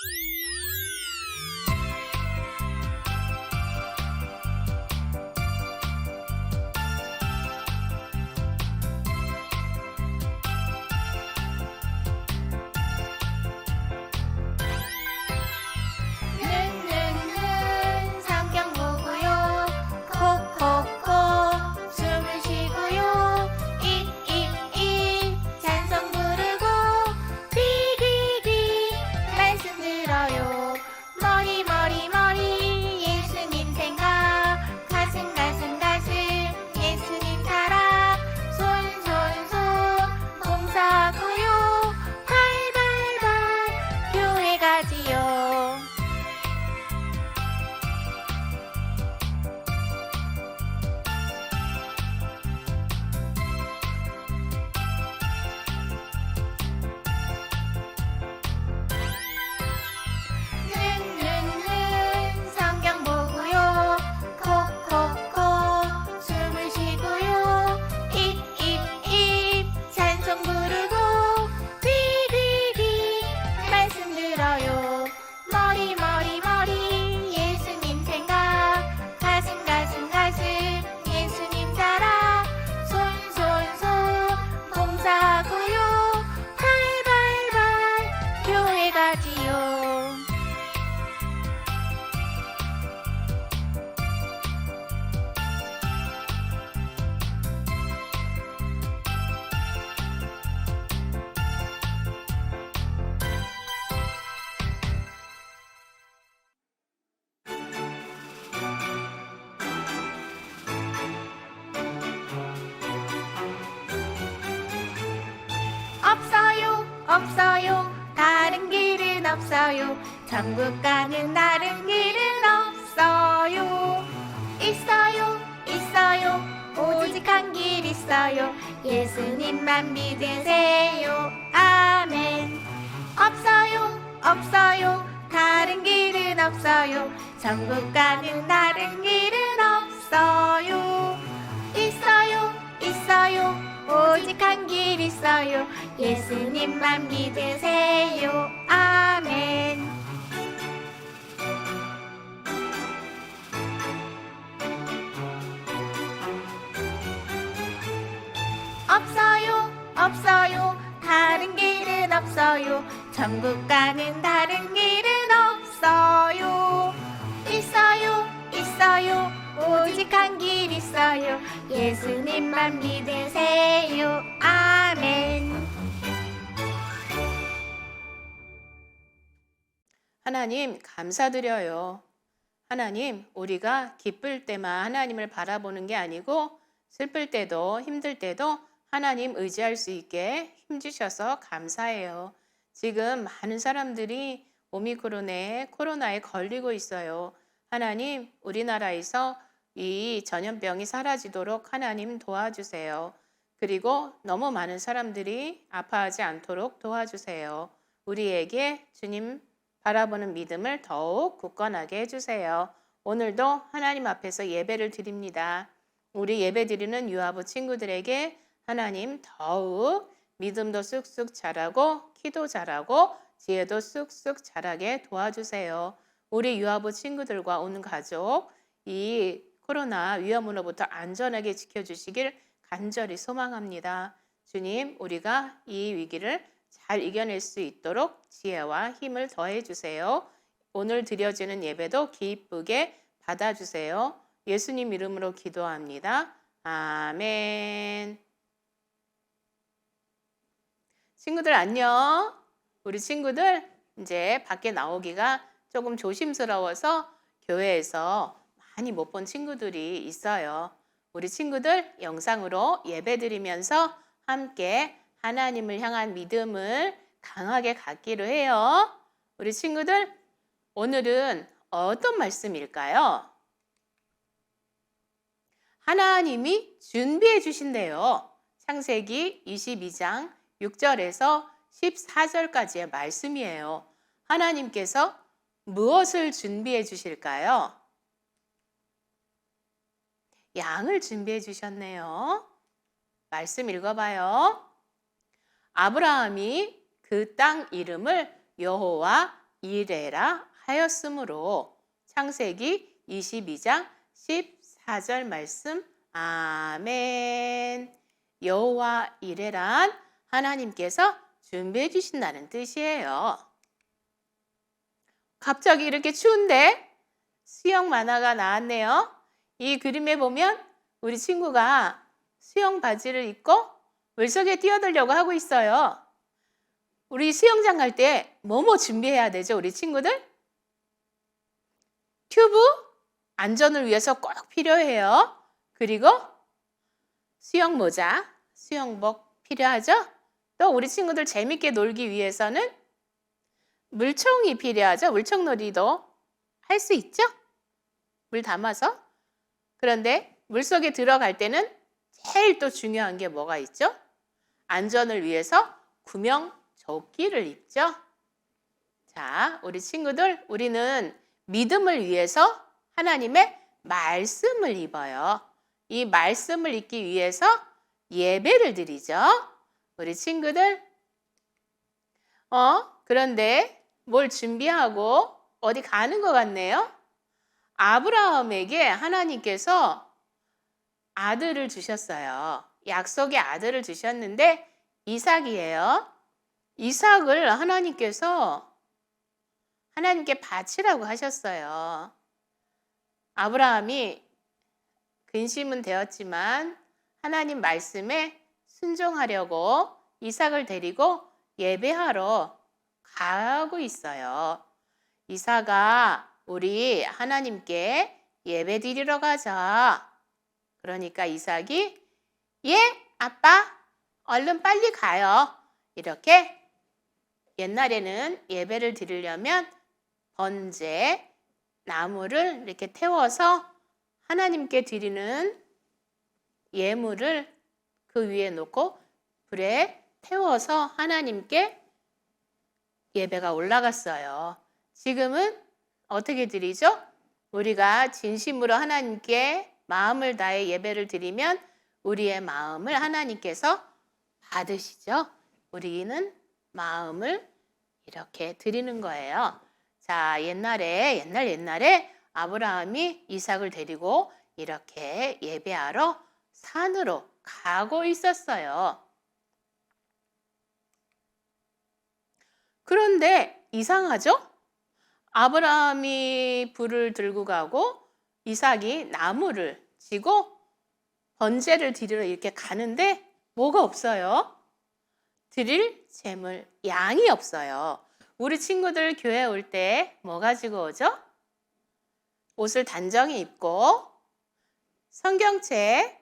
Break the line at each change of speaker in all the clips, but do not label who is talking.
Yeah. 없어요. 천국 가는 다른 길은 없어요. 있어요 있어요. 오직 한 길 있어요. 예수님만 믿으세요. 아멘. 없어요 없어요. 다른 길은 없어요. 천국 가는 다른 길은 없어요 오직 한 길 있어요. 예수님만 믿으세요. 아멘. 없어요 없어요. 다른 길은 없어요. 천국 가는 다른 길은 없어요. 있어요 있어요 오직 한 길 있어요 예수님만 믿으세요 아멘
하나님 감사드려요. 하나님, 우리가 기쁠 때만 하나님을 바라보는 게 아니고 슬플 때도 힘들 때도 하나님 의지할 수 있게 힘주셔서 감사해요. 지금 많은 사람들이 오미크론에 코로나에 걸리고 있어요. 하나님, 우리나라에서 이 전염병이 사라지도록 하나님 도와주세요. 그리고 너무 많은 사람들이 아파하지 않도록 도와주세요. 우리에게 주님 바라보는 믿음을 더욱 굳건하게 해주세요. 오늘도 하나님 앞에서 예배를 드립니다. 우리 예배 드리는 유아부 친구들에게 하나님 더욱 믿음도 쑥쑥 자라고 키도 자라고 지혜도 쑥쑥 자라게 도와주세요. 우리 유아부 친구들과 온 가족 이 코로나 위험으로부터 안전하게 지켜주시길 간절히 소망합니다. 주님, 우리가 이 위기를 잘 이겨낼 수 있도록 지혜와 힘을 더해 주세요. 오늘 드려지는 예배도 기쁘게 받아주세요. 예수님 이름으로 기도합니다. 아멘. 친구들 안녕. 우리 친구들 이제 밖에 나오기가 조금 조심스러워서 교회에서 많이 못 본 친구들이 있어요. 우리 친구들 영상으로 예배 드리면서 함께 하나님을 향한 믿음을 강하게 갖기로 해요. 우리 친구들, 오늘은 어떤 말씀일까요? 하나님이 준비해 주신대요. 창세기 22장 6절에서 14절까지의 말씀이에요. 하나님께서 무엇을 준비해 주실까요? 양을 준비해 주셨네요. 말씀 읽어봐요. 아브라함이 그 땅 이름을 여호와 이래라 하였으므로 창세기 22장 14절 말씀 아멘. 여호와 이래란 하나님께서 준비해 주신다는 뜻이에요. 갑자기 이렇게 추운데 수영 만화가 나왔네요. 이 그림에 보면 우리 친구가 수영 바지를 입고 물속에 뛰어들려고 하고 있어요. 우리 수영장 갈 때 뭐뭐 준비해야 되죠, 우리 친구들? 튜브 안전을 위해서 꼭 필요해요. 그리고 수영 모자, 수영복 필요하죠? 또 우리 친구들 재밌게 놀기 위해서는 물총이 필요하죠. 물총놀이도 할 수 있죠? 물 담아서. 그런데 물속에 들어갈 때는 제일 또 중요한 게 뭐가 있죠? 안전을 위해서 구명 조끼를 입죠. 자, 우리 친구들, 우리는 믿음을 위해서 하나님의 말씀을 입어요. 이 말씀을 입기 위해서 예배를 드리죠. 우리 친구들, 어, 그런데 뭘 준비하고 어디 가는 것 같네요? 아브라함에게 하나님께서 아들을 주셨어요. 약속의 아들을 주셨는데 이삭이에요. 이삭을 하나님께서 하나님께 바치라고 하셨어요. 아브라함이 근심은 되었지만 하나님 말씀에 순종하려고 이삭을 데리고 예배하러 가고 있어요. 이삭아, 우리 하나님께 예배 드리러 가자. 그러니까 이삭이 예, 아빠, 얼른 빨리 가요. 이렇게 옛날에는 예배를 드리려면 번제, 나무를 이렇게 태워서 하나님께 드리는 예물을 그 위에 놓고 불에 태워서 하나님께 예배가 올라갔어요. 지금은 어떻게 드리죠? 우리가 진심으로 하나님께 마음을 다해 예배를 드리면 우리의 마음을 하나님께서 받으시죠. 우리는 마음을 이렇게 드리는 거예요. 자, 옛날에 옛날 옛날에 아브라함이 이삭을 데리고 이렇게 예배하러 산으로 가고 있었어요. 그런데 이상하죠? 아브라함이 불을 들고 가고 이삭이 나무를 지고 번제를 드리러 이렇게 가는데 뭐가 없어요? 드릴 재물 양이 없어요. 우리 친구들 교회 올 때 뭐 가지고 오죠? 옷을 단정히 입고 성경책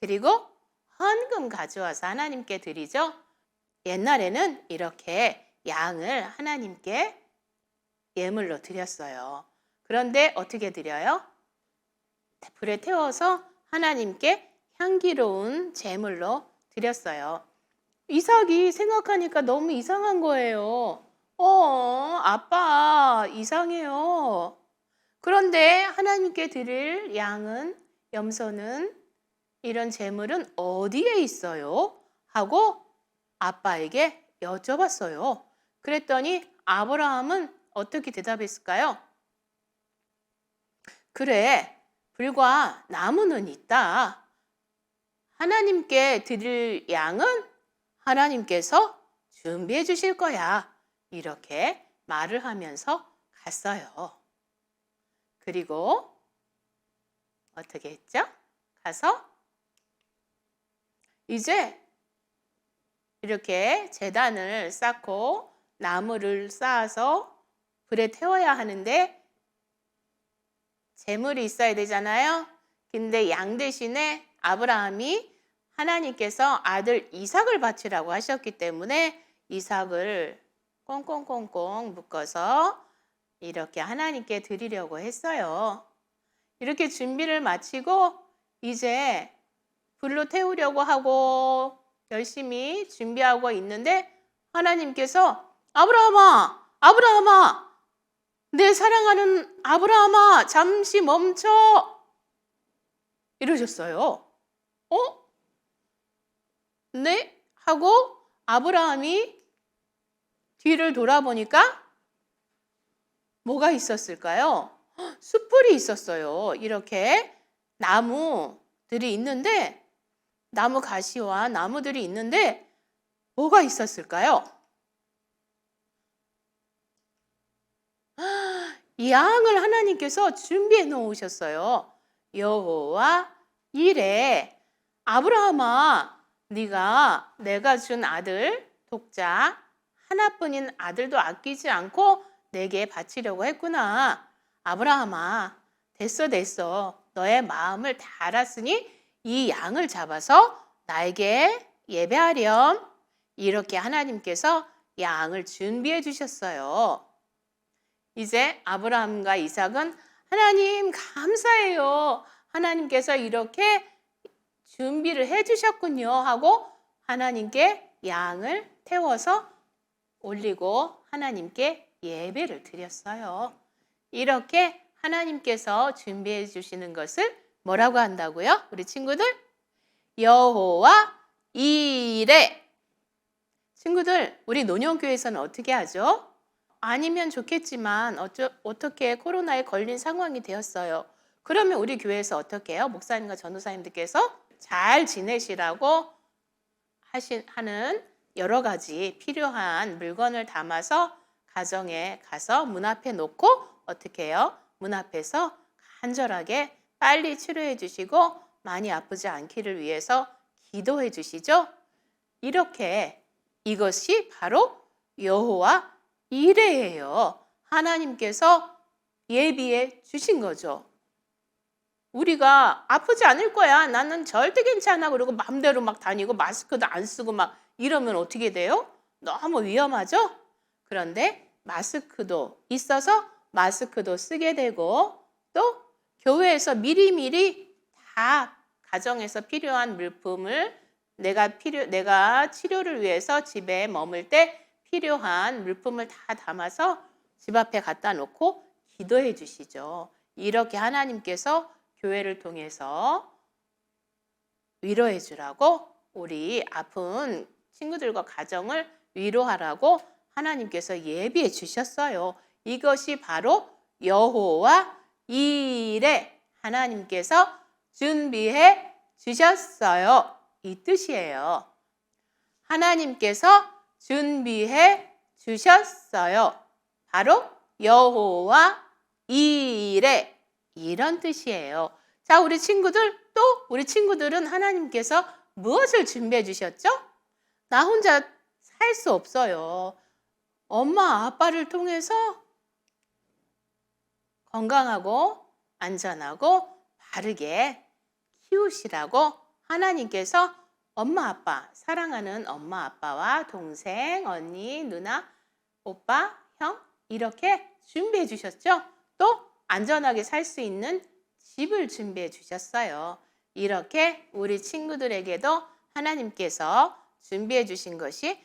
그리고 헌금 가져와서 하나님께 드리죠. 옛날에는 이렇게 양을 하나님께 예물로 드렸어요. 그런데 어떻게 드려요? 불에 태워서 하나님께 향기로운 제물로 드렸어요. 이삭이 생각하니까 너무 이상한 거예요. 어, 아빠, 이상해요. 그런데 하나님께 드릴 양은, 염소는, 이런 재물은 어디에 있어요? 하고 아빠에게 여쭤봤어요. 그랬더니 아브라함은 어떻게 대답했을까요? 그래, 불과 나무는 있다. 하나님께 드릴 양은 하나님께서 준비해 주실 거야. 이렇게 말을 하면서 갔어요. 그리고 어떻게 했죠? 가서 이제 이렇게 재단을 쌓고 나무를 쌓아서 불에 태워야 하는데 재물이 있어야 되잖아요. 근데 양 대신에 아브라함이 하나님께서 아들 이삭을 바치라고 하셨기 때문에 이삭을 꽁꽁꽁꽁 묶어서 이렇게 하나님께 드리려고 했어요. 이렇게 준비를 마치고 이제 불로 태우려고 하고 열심히 준비하고 있는데 하나님께서 아브라함아, 아브라함아, 내 사랑하는 아브라함아, 잠시 멈춰. 이러셨어요. 어? 네? 하고 아브라함이 뒤를 돌아보니까 뭐가 있었을까요? 헉, 숯불이 있었어요. 이렇게 나무들이 있는데 나무 가시와 나무들이 있는데 뭐가 있었을까요? 양을 하나님께서 준비해 놓으셨어요. 여호와 이래 아브라함아 네가 내가 준 아들 독자 하나뿐인 아들도 아끼지 않고 내게 바치려고 했구나. 아브라함아 됐어 됐어 너의 마음을 다 알았으니 이 양을 잡아서 나에게 예배하렴. 이렇게 하나님께서 양을 준비해 주셨어요. 이제 아브라함과 이삭은 하나님 감사해요. 하나님께서 이렇게 준비를 해 주셨군요. 하고 하나님께 양을 태워서 올리고 하나님께 예배를 드렸어요. 이렇게 하나님께서 준비해 주시는 것을 뭐라고 한다고요? 우리 친구들? 여호와 이레. 친구들, 우리 논영교회에서는 어떻게 하죠? 아니면 좋겠지만 어쩌, 어떻게 코로나에 걸린 상황이 되었어요. 그러면 우리 교회에서 어떻게 해요? 목사님과 전도사님들께서 잘 지내시라고 하신, 하는 여러 가지 필요한 물건을 담아서 가정에 가서 문 앞에 놓고 어떻게 해요? 문 앞에서 간절하게 빨리 치료해 주시고 많이 아프지 않기를 위해서 기도해 주시죠. 이렇게 이것이 바로 여호와 이레예요. 하나님께서 예비해 주신 거죠. 우리가 아프지 않을 거야. 나는 절대 괜찮아. 그리고 마음대로 막 다니고 마스크도 안 쓰고 막 이러면 어떻게 돼요? 너무 위험하죠? 그런데 마스크도 있어서 마스크도 쓰게 되고 또 교회에서 미리미리 다 가정에서 필요한 물품을 내가 필요 내가 치료를 위해서 집에 머물 때 필요한 물품을 다 담아서 집 앞에 갖다 놓고 기도해 주시죠. 이렇게 하나님께서 교회를 통해서 위로해 주라고 우리 아픈 친구들과 가정을 위로하라고 하나님께서 예비해 주셨어요. 이것이 바로 여호와 이레 하나님께서 준비해 주셨어요. 이 뜻이에요. 하나님께서 준비해 주셨어요. 바로 여호와 이레 이런 뜻이에요. 자, 우리 친구들 또 우리 친구들은 하나님께서 무엇을 준비해 주셨죠? 나 혼자 살 수 없어요. 엄마, 아빠를 통해서 건강하고 안전하고 바르게 키우시라고 하나님께서 엄마, 아빠, 사랑하는 엄마, 아빠와 동생, 언니, 누나, 오빠, 형 이렇게 준비해 주셨죠? 또 안전하게 살 수 있는 집을 준비해 주셨어요. 이렇게 우리 친구들에게도 하나님께서 준비해 주신 것이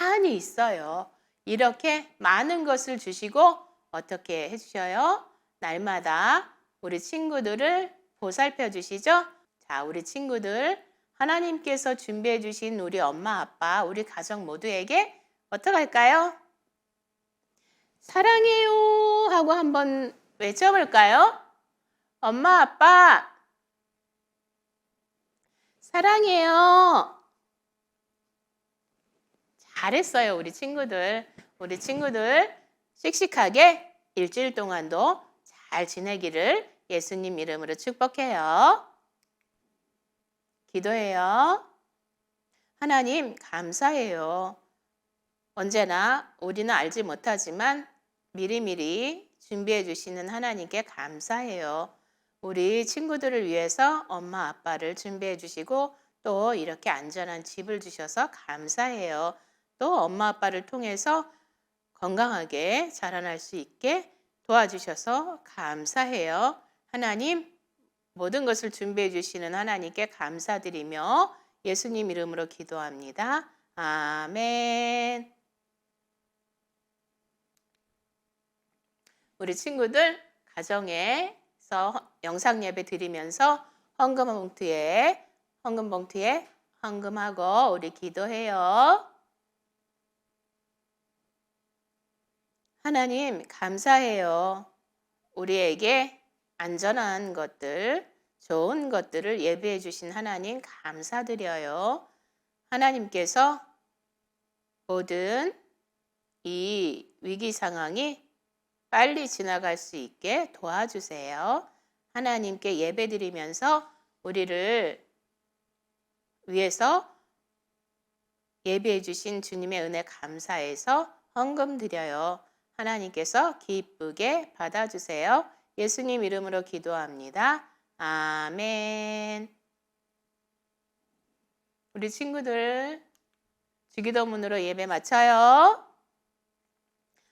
많이 있어요. 이렇게 많은 것을 주시고 어떻게 해주셔요? 날마다 우리 친구들을 보살펴 주시죠? 자, 우리 친구들 하나님께서 준비해 주신 우리 엄마, 아빠, 우리 가정 모두에게 어떻게 할까요? 사랑해요 하고 한번 외쳐볼까요? 엄마, 아빠, 사랑해요. 잘했어요, 우리 친구들. 우리 친구들 씩씩하게 일주일 동안도 잘 지내기를 예수님 이름으로 축복해요. 기도해요. 하나님, 감사해요. 언제나 우리는 알지 못하지만 미리미리 준비해 주시는 하나님께 감사해요. 우리 친구들을 위해서 엄마 아빠를 준비해 주시고 또 이렇게 안전한 집을 주셔서 감사해요. 또 엄마 아빠를 통해서 건강하게 자라날 수 있게 도와주셔서 감사해요. 하나님, 모든 것을 준비해 주시는 하나님께 감사드리며 예수님 이름으로 기도합니다. 아멘. 우리 친구들 가정에서 영상 예배 드리면서 헌금 봉투에 헌금 봉투에 헌금하고 우리 기도해요. 하나님, 감사해요. 우리에게 안전한 것들, 좋은 것들을 예비해 주신 하나님, 감사드려요. 하나님께서 모든 이 위기 상황이 빨리 지나갈 수 있게 도와주세요. 하나님께 예배드리면서 우리를 위해서 예비해 주신 주님의 은혜 감사해서 헌금 드려요. 하나님께서 기쁘게 받아주세요. 예수님 이름으로 기도합니다. 아멘. 우리 친구들 주기도문으로 예배 마쳐요.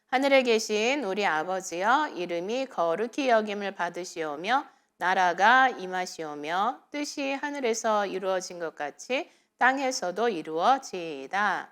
하늘에 계신 우리 아버지여 이름이 거룩히 여김을 받으시오며 나라가 임하시오며 뜻이 하늘에서 이루어진 것 같이 땅에서도 이루어지이다.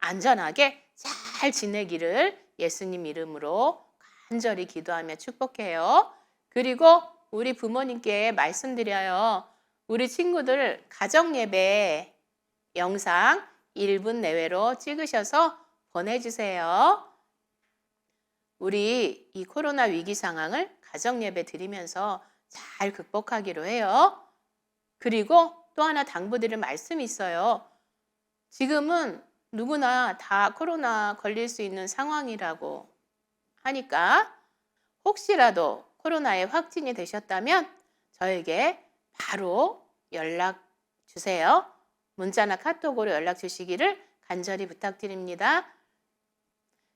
안전하게 잘 지내기를 예수님 이름으로 간절히 기도하며 축복해요. 그리고 우리 부모님께 말씀드려요. 우리 친구들 가정 예배 영상 1분 내외로 찍으셔서 보내주세요. 우리 이 코로나 위기 상황을 가정 예배 드리면서 잘 극복하기로 해요. 그리고 또 하나 당부드릴 말씀이 있어요. 지금은 누구나 다 코로나 걸릴 수 있는 상황이라고 하니까 혹시라도 코로나에 확진이 되셨다면 저에게 바로 연락 주세요. 문자나 카톡으로 연락 주시기를 간절히 부탁드립니다.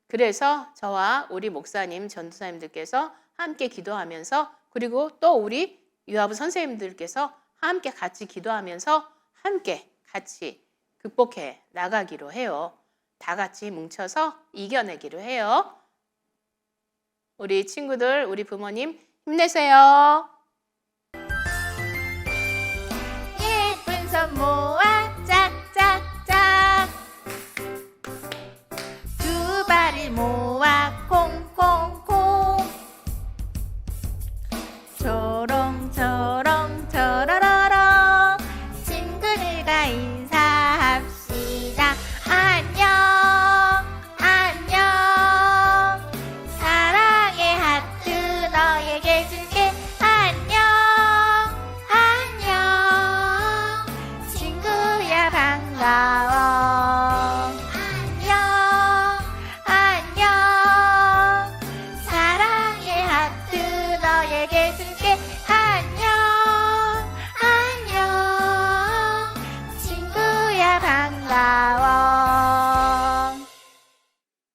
그래서 저와 우리 목사님, 전도사님들께서 함께 기도하면서 그리고 또 우리 유아부 선생님들께서 함께 같이 기도하면서 함께 같이 극복해 나가기로 해요. 다 같이 뭉쳐서 이겨내기로 해요. 우리 친구들, 우리 부모님 힘내세요.
예쁜 손 모아